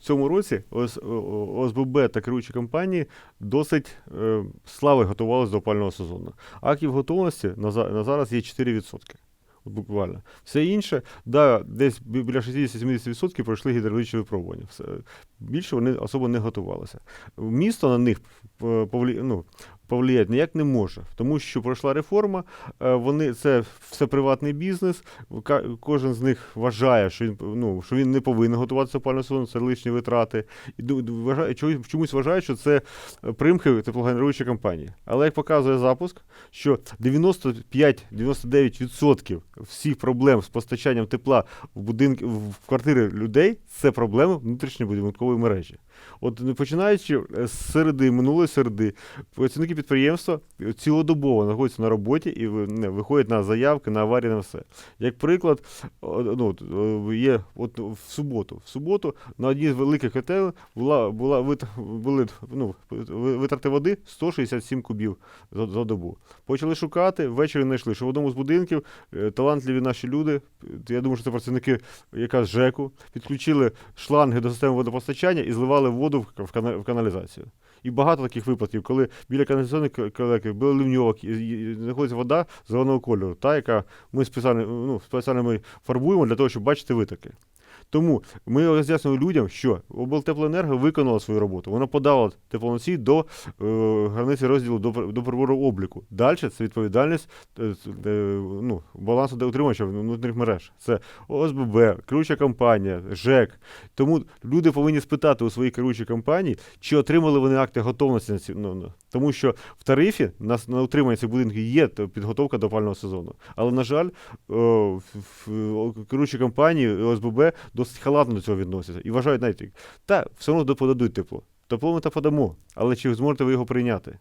цьому році ОСББ та керуючі компанії досить е, слави готувалися до опального сезону. Актів готовності на, на зараз є 4%. От Буквально. Все інше, да, десь біля 60-70% пройшли гідравлічні випробування. Все. Більше вони особо не готувалися. Місто на них е, повлі... ну, повлияти ніяк не може, тому що пройшла реформа, е, вони це все приватний бізнес. Кожен з них вважає, що він ну що він не повинен готуватися до опалювального сезону, це лишні витрати. І вважає, чомусь- вважають, що це примхи теплогенеруючої компанії. Але як показує запуск, що 95-99% всіх проблем з постачанням тепла в будинки в квартири людей це проблеми внутрішньобудинкової мережі. От починаючи з середи, минулої середи, працівники підприємства цілодобово знаходяться на роботі і виходять на заявки, на аварії, на все. Як приклад, ну, є от в суботу. В суботу на одній з великих котел була, була були, ну, витрати води 167 кубів за, за добу. Почали шукати, ввечері знайшли, що в одному з будинків е, талантливі наші люди, я думаю, що це працівники якраз ЖЕКу, підключили шланги до системи водопостачання і зливали воду в каналізацію. І багато таких випадків, коли біля каналізаційної к- колеки, біля ливньовок знаходиться вода зеленого кольору, та, яка ми спеціально, ну, спеціально ми фарбуємо для того, щоб бачити витоки. Тому ми роз'яснюємо людям, що облтеплоенерго виконала свою роботу. Вона подала теплоносій до е, границі розділу до, до обліку. Далі це відповідальність е, е, ну, балансу утримувача внутрішніх мереж. Це ОСББ, керуюча компанія, ЖЕК. Тому люди повинні спитати у своїй керуючій компанії, чи отримали вони акти готовності на ці. Ну, ну. Тому що в тарифі на, на утримання цих будинків є підготовка до опального сезону. Але, на жаль, о, в- в- керуючі компанії ОСББ досить халатно до цього відносяться і вважають навіть, та все одно подадуть тепло. Тепло ми та подамо, але чи зможете ви його прийняти?